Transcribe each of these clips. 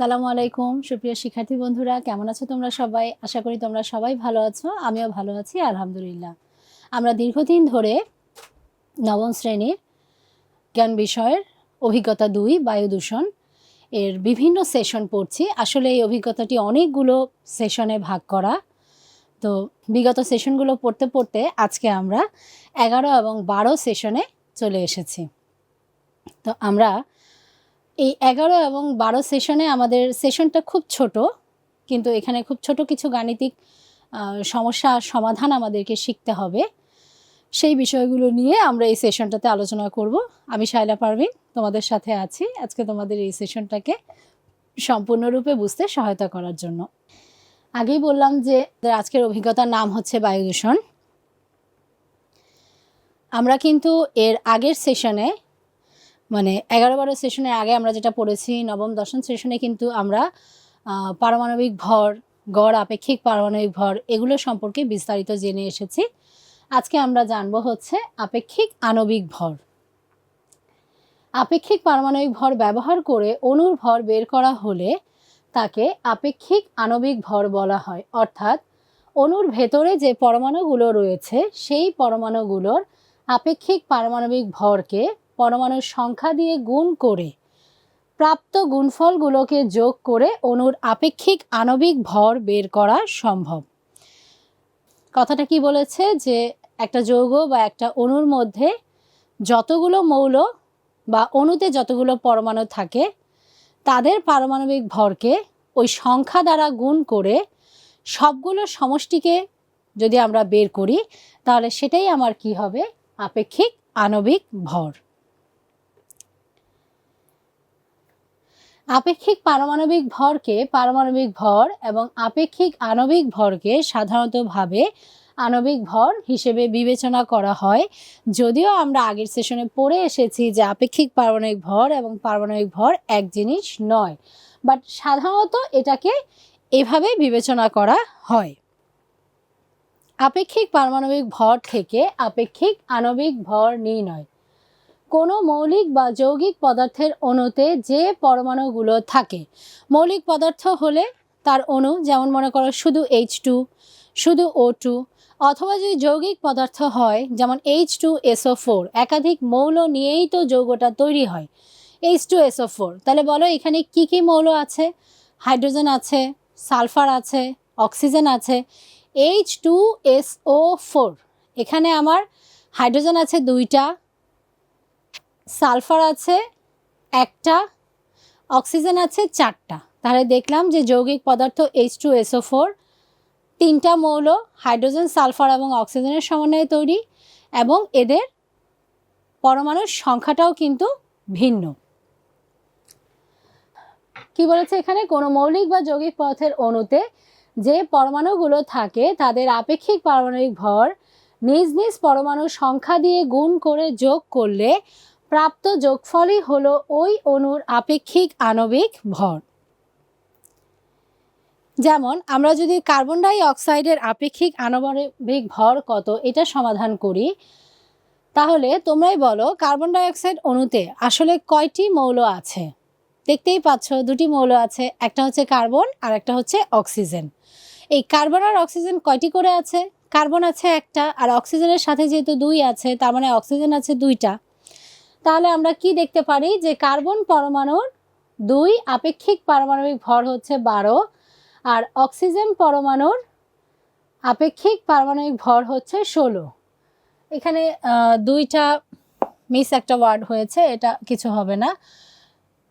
আসসালামু আলাইকুম। সুপ্রিয় শিক্ষার্থী বন্ধুরা, কেমন আছো তোমরা সবাই? আশা করি তোমরা সবাই ভালো আছো, আমিও ভালো আছি, আলহামদুলিল্লাহ। আমরা দীর্ঘদিন ধরে নবম শ্রেণির জ্ঞান বিষয়ের অভিজ্ঞতা দুই বায়ু দূষণ এর বিভিন্ন সেশন পড়ছি। আসলে এই অভিজ্ঞতাটি অনেকগুলো সেশনে ভাগ করা। তো বিগত সেশনগুলো পড়তে পড়তে আজকে আমরা এগারো এবং বারো সেশনে চলে এসেছি। তো আমরা এই এগারো এবং বারো সেশনে আমাদের সেশনটা খুব ছোট, কিন্তু এখানে খুব ছোট কিছু গাণিতিক সমস্যা সমাধান আমাদেরকে শিখতে হবে। সেই বিষয়গুলো নিয়ে আমরা এই সেশনটাতে আলোচনা করব। আমি শায়লা পারভিন, তোমাদের সাথে আছি। আজকে তোমাদের এই সেশনটাকে সম্পূর্ণরূপে বুঝতে সহায়তা করার জন্য। আগেই বললাম যে আজকের অভিজ্ঞতার নাম হচ্ছে বায়ু দূষণ। আমরা কিন্তু এর আগের সেশনে মানে এগারো বারো সেশনের আগে আমরা যেটা পড়েছি, নবম, দশম সেশনে কিন্তু আমরা পারমাণবিক ভর, গড়, আপেক্ষিক পারমাণবিক ভর এগুলো সম্পর্কে বিস্তারিত জেনে এসেছি। আজকে আমরা জানব হচ্ছে আপেক্ষিক আণবিক ভর। আপেক্ষিক পারমাণবিক ভর ব্যবহার করে অণুর ভর বের করা হলে তাকে আপেক্ষিক আণবিক ভর বলা হয়। অর্থাৎ অণুর ভেতরে যে পরমাণুগুলো রয়েছে, সেই পরমাণুগুলোর আপেক্ষিক পারমাণবিক ভরকে পরমাণুর সংখ্যা দিয়ে গুণ করে প্রাপ্ত গুণফলগুলোকে যোগ করে অণুর আপেক্ষিক আণবিক ভর বের করা সম্ভব। কথাটা কি বলেছে? যে একটা যৌগ বা একটা অণুর মধ্যে যতগুলো মৌল বা অণুতে যতগুলো পরমাণু থাকে, তাদের পারমাণবিক ভরকে ওই সংখ্যা দ্বারা গুণ করে সবগুলো সমষ্টিকে যদি আমরা বের করি, তাহলে সেটাই আমার কি হবে? আপেক্ষিক আণবিক ভর। আপেক্ষিক পারমাণবিক ভরকে পারমাণবিক ভর এবং আপেক্ষিক আণবিক ভরকে সাধারণতভাবে আণবিক ভর হিসেবে বিবেচনা করা হয়। যদিও আমরা আগের সেশনে পড়ে এসেছি যে আপেক্ষিক পারমাণবিক ভর এবং পারমাণবিক ভর এক জিনিস নয়, বাট সাধারণত এটাকে এভাবে বিবেচনা করা হয়। আপেক্ষিক পারমাণবিক ভর থেকে আপেক্ষিক আণবিক ভর নির্ণয় কোনো মৌলিক বা যৌগিক পদার্থের অণুতে যে পরমাণুগুলো থাকে। মৌলিক পদার্থ হলে তার অণু, যেমন মনে করো শুধু এইচ টু শুধু ও টু অথবা যদি যৌগিক পদার্থ হয়, যেমন এইচ টু এসও ফোর একাধিক মৌল নিয়েই তো যৌগটা তৈরি হয়। এইচ টু এসও ফোর তাহলে বলো এখানে কি কি মৌল আছে? হাইড্রোজেন আছে, সালফার আছে, অক্সিজেন আছে। এইচ টু এসও ফোর এখানে আমার হাইড্রোজেন আছে দুইটা সালফার আছে একটা, অক্সিজেন আছে চারটা। তাহলে দেখলাম যে যৌগিক পদার্থ এইচ টু এসও ফোর তিনটা মৌল, হাইড্রোজেন, সালফার এবং অক্সিজেনের সমন্বয়ে তৈরি এবং এদের পরমাণুর সংখ্যাটাও কিন্তু ভিন্ন। কি বলেছে এখানে? কোনো মৌলিক বা যৌগিক পথের অণুতে যে পরমাণুগুলো থাকে, তাদের আপেক্ষিক পারমাণবিক ভর নিজ নিজ পরমাণুর সংখ্যা দিয়ে গুণ করে যোগ করলে প্রাপ্ত যোগফলই হলো ওই অণুর আপেক্ষিক আণবিক ভর। যেমন, আমরা যদি কার্বন ডাই অক্সাইডের আপেক্ষিক আণবিক ভর কত এটা সমাধান করি, তাহলে তোমরাই বলো কার্বন ডাই অক্সাইড অণুতে আসলে কয়টি মৌল আছে? দেখতেই পাচ্ছ, দুটি মৌল আছে, একটা হচ্ছে কার্বন আর একটা হচ্ছে অক্সিজেন। এই কার্বন আর অক্সিজেন কয়টি করে আছে? কার্বন আছে একটা আর অক্সিজেনের সাথে যেহেতু দুই আছে, তার মানে অক্সিজেন আছে দুইটা। তাহলে আমরা কি দেখতে পারি? যে কার্বন পরমাণুর দুই আপেক্ষিক পারমাণবিক ভর হচ্ছে বারো, আর অক্সিজেন পরমাণুর আপেক্ষিক পারমাণবিক ভর হচ্ছে ষোলো। এখানে দুইটা মিস একটা ওয়ার্ড হয়েছে, এটা কিছু হবে না।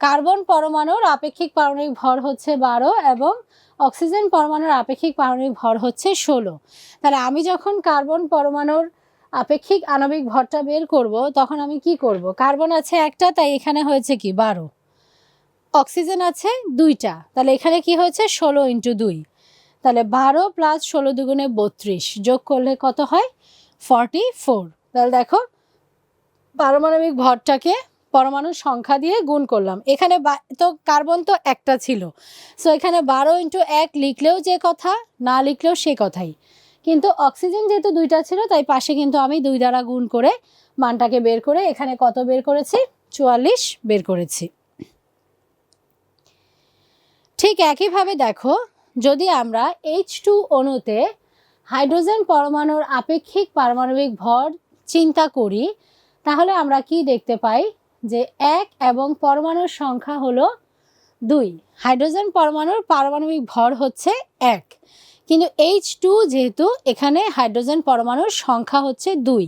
কার্বন পরমাণুর আপেক্ষিক পারমাণবিক ভর হচ্ছে বারো এবং অক্সিজেন পরমাণুর আপেক্ষিক পারমাণবিক ভর হচ্ছে ষোলো। তাহলে আমি যখন কার্বন পরমাণুর আপেক্ষিক আণবিক ভরটা বের করব, তখন আমি কি করব? কার্বন আছে একটা, তাই এখানে হয়েছে কি? বারো। অক্সিজেন আছে দুইটা, তাহলে এখানে কি হয়েছে? ষোলো ইন্টু দুই। তাহলে বারো প্লাস ষোলো দুগুণে বত্রিশ যোগ করলে কত হয়? ফর্টি ফোর তাহলে দেখো, পারমাণবিক ভরটাকে পরমাণুর সংখ্যা দিয়ে গুণ করলাম। এখানে তো কার্বন তো একটা ছিল। সো এখানে বারো ইন্টু এক লিখলেও যে কথা, না লিখলেও সে কথাই। কিন্তু অক্সিজেন যেহেতু দুইটা ছিল, তাই পাশে কিন্তু আমি দুই দ্বারা গুণ করে মানটাকে বের করে এখানে কত বের করেছি? চুয়াল্লিশ বের করেছি। ঠিক একইভাবে দেখো, যদি আমরা এইচ টু অণুতে হাইড্রোজেন পরমাণুর আপেক্ষিক পারমাণবিক ভর চিন্তা করি, তাহলে আমরা কি দেখতে পাই? যে এক এবং পরমাণুর সংখ্যা হলো দুই। হাইড্রোজেন পরমাণুর পারমাণবিক ভর হচ্ছে এক। কিন্তু এইচ টু যেহেতু এখানে হাইড্রোজেন পরমাণুর সংখ্যা হচ্ছে দুই।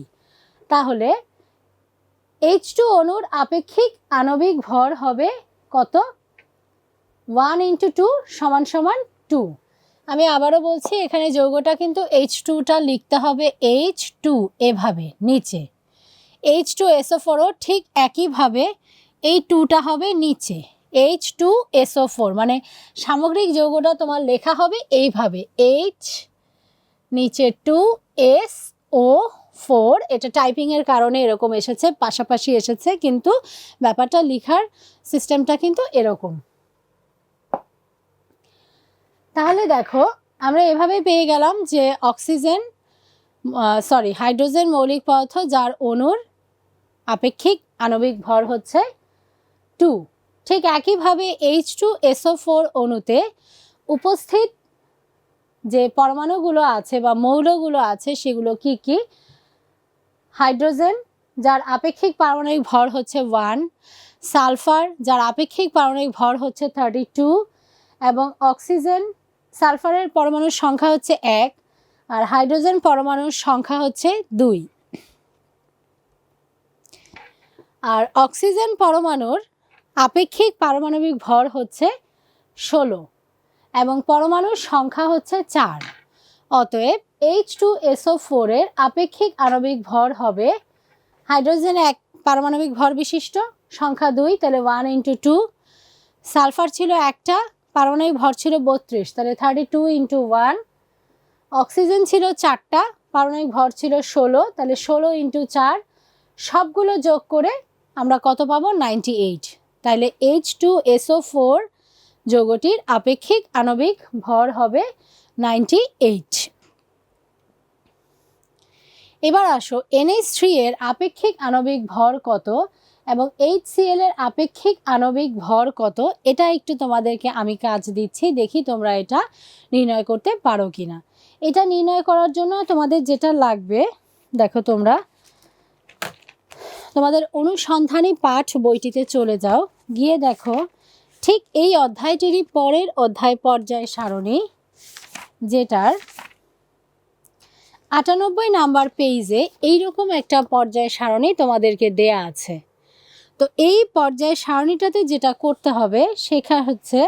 তাহলে এইচ টু অণুর আপেক্ষিক আণবিক ভর হবে কত? ওয়ান ইন্টু টু সমান সমান টু আমি আবারও বলছি, এখানে যৌগটা কিন্তু এইচ টুটা লিখতে হবে এইচ টু এভাবে, নিচে। এইচ টু এসও ফোরও ঠিক একইভাবে, এই টুটা হবে নিচে। এইচ টু এসও ফোর মানে সামগ্রিক যৌগটা তোমার লেখা হবে এইভাবে এইচ নিচে টু এস ও ফোর এটা টাইপিংয়ের কারণে এরকম এসেছে, পাশাপাশি এসেছে, কিন্তু ব্যাপারটা লিখার সিস্টেমটা কিন্তু এরকম। তাহলে দেখো, আমরা এভাবে পেয়ে গেলাম যে অক্সিজেন সরি হাইড্রোজেন মৌলিক পদার্থ যার অণুর আপেক্ষিক আণবিক ভর হচ্ছে টু ঠিক একইভাবে এইচ টু এসও ফোর অণুতে উপস্থিত যে পরমাণুগুলো আছে বা মৌলগুলো আছে, সেগুলো কি কি? হাইড্রোজেন, যার আপেক্ষিক পারমাণবিক ভর হচ্ছে ওয়ান সালফার, যার আপেক্ষিক পারমাণবিক ভর হচ্ছে থার্টি টু এবং অক্সিজেন, সালফারের পরমাণুর সংখ্যা হচ্ছে এক, আর হাইড্রোজেন পরমাণুর সংখ্যা হচ্ছে দুই। আর অক্সিজেন পরমাণুর আপেক্ষিক পারমাণবিক ভর হচ্ছে ষোলো এবং পরমাণুর সংখ্যা হচ্ছে চার। অতএব এইচ টু এসও ফোরের আপেক্ষিক আণবিক ভর হবে হাইড্রোজেন এক পারমাণবিক ভর বিশিষ্ট, সংখ্যা দুই, তাহলে ওয়ান ইন্টু টু সালফার ছিল একটা, পারমাণবিক ভর ছিল বত্রিশ, তাহলে thirty two into one oxygen ছিল চারটা, পারমাণবিক ভর ছিল ষোলো, তাহলে ষোলো ইন্টু চার, সবগুলো যোগ করে আমরা কত পাবো? নাইনটি এইট তাহলে এইচ টু এসও ফোর যৌগটির আপেক্ষিক আণবিক ভর হবে নাইনটি এইট এবার আসো এনএইচ থ্রি এর আপেক্ষিক আণবিক ভর কত এবং এইচ এর আপেক্ষিক আণবিক ভর কত? এটা একটু তোমাদেরকে আমি কাজ দিচ্ছি, দেখি তোমরা এটা নির্ণয় করতে পারো কিনা। এটা নির্ণয় করার জন্য তোমাদের যেটা লাগবে, দেখো তোমরা তোমাদের অনুসন্ধানী পাঠ বইটিতে চলে যাও। গিয়ে দেখো, ঠিক এই অধ্যায়টিরই পরের অধ্যায় পর্যায় সারণী, যেটার আটানব্বই নাম্বার পেজে এইরকম একটা পর্যায় সারণী তোমাদেরকে দেয়া আছে। তো এই পর্যায় সারণীটাতে যেটা করতে হবে, সেটা হচ্ছে,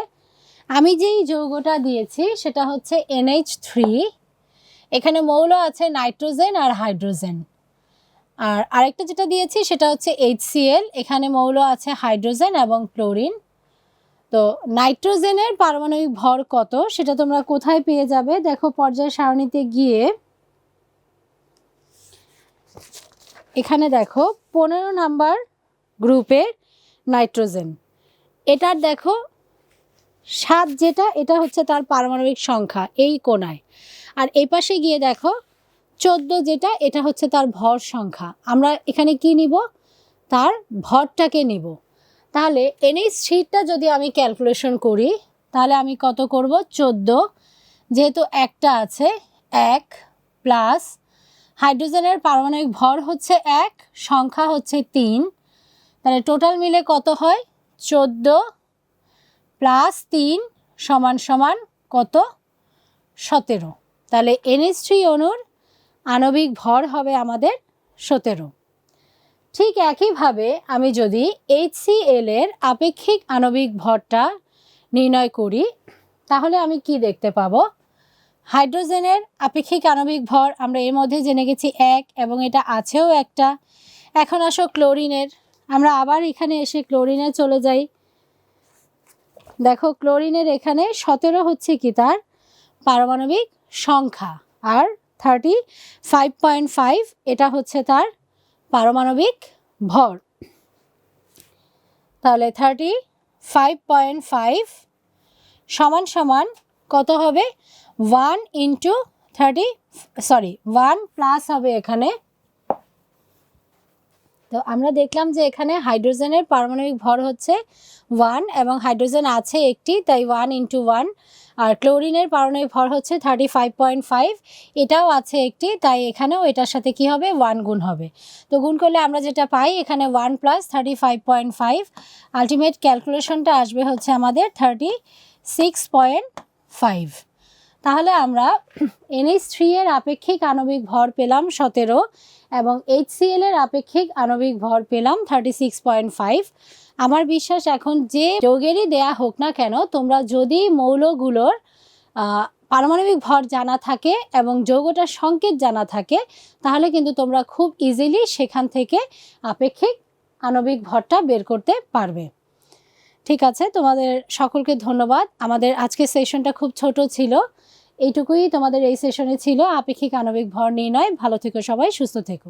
আমি যেই যৌগটা দিয়েছি, সেটা হচ্ছে এনএইচ থ্রি। এখানে মৌল আছে নাইট্রোজেন আর হাইড্রোজেন। আর আরেকটা যেটা দিয়েছি সেটা হচ্ছে এইচসিএল এখানে মৌল আছে হাইড্রোজেন এবং ক্লোরিন। তো নাইট্রোজেনের পারমাণবিক ভর কত সেটা তোমরা কোথায় পেয়ে যাবে? দেখো পর্যায় সারণীতে গিয়ে এখানে দেখো পনেরো নাম্বার গ্রুপের নাইট্রোজেন। এটার দেখো সাত যেটা, এটা হচ্ছে তার পারমাণবিক সংখ্যা, এই কোনায়। আর এই পাশে গিয়ে দেখো চোদ্দ যেটা, এটা হচ্ছে তার ভর সংখ্যা। আমরা এখানে কি নিব? তার ভরটাকে নিব। তাহলে এনএইচ থ্রিটা যদি আমি ক্যালকুলেশন করি, তাহলে আমি কত করব? চোদ্দ। যেহেতু একটা আছে, এক প্লাস হাইড্রোজেনের পারমাণবিক ভর হচ্ছে এক, সংখ্যা হচ্ছে তিন। তাহলে টোটাল মিলে কত হয়? চোদ্দ প্লাস তিন সমান সমান কত? সতেরো। তাহলে এনএস থ্রি অণুর আণবিক ভর হবে আমাদের সতেরো। ঠিক একইভাবে আমি যদি এইচসিএল এর আপেক্ষিক আণবিক ভরটা নির্ণয় করি, তাহলে আমি কি দেখতে পাবো? হাইড্রোজেনের আপেক্ষিক আণবিক ভর, আমরা এর মধ্যে জেনে গেছি এক এবং এটা আছেও একটা। এখন আসো ক্লোরিনের আমরা আবার এখানে এসে ক্লোরিনে চলে যাই। দেখো ক্লোরিনের এখানে সতেরো হচ্ছে কি তার? পারমাণবিক সংখ্যা। আর থার্টি ফাইভ পয়েন্ট ফাইভ এটা হচ্ছে তার পারমাণবিক ভর। তাহলে থার্টি ফাইভ পয়েন্ট ফাইভ সমান সমান কত হবে? One into thirty sorry one plus হবে এখানে। তো আমরা দেখলাম যে এখানে হাইড্রোজেনের পারমাণবিক ভর হচ্ছে ওয়ান এবং হাইড্রোজেন আছে একটি, তাই ওয়ান ইন্টু ওয়ান আর ক্লোরিনের পারমাণবিক ভর হচ্ছে থার্টি ফাইভ পয়েন্ট ফাইভ এটাও আছে একটি, তাই এখানেও এটার সাথে কি হবে? ওয়ান গুণ হবে। তো গুণ করলে আমরা যেটা পাই, এখানে one plus thirty five point five ultimate ক্যালকুলেশনটা আসবে হচ্ছে আমাদের থার্টি সিক্স পয়েন্ট ফাইভ তাহলে আমরা এনএইচ থ্রি এর আপেক্ষিক আণবিক ভর পেলাম সতেরো এবং এইচসিএল এর আপেক্ষিক আণবিক ভর পেলাম থার্টি সিক্স পয়েন্ট ফাইভ আমার বিশ্বাস এখন যে যোগেরই দেয়া হোক না কেন, তোমরা যদি মৌলগুলোর পারমাণবিক ভর জানা থাকে এবং যৌগটার সংকেত জানা থাকে, তাহলে কিন্তু তোমরা খুব ইজিলি সেখান থেকে আপেক্ষিক আণবিক ভরটা বের করতে পারবে। ঠিক আছে, তোমাদের সকলকে ধন্যবাদ। আমাদের আজকের সেশনটা খুব ছোট ছিল। এইটুকুই তোমাদের এই সেশনে ছিল। আপেক্ষিক আণবিক ভর নির্ণয়। ভালো থেকো সবাই, সুস্থ থেকো।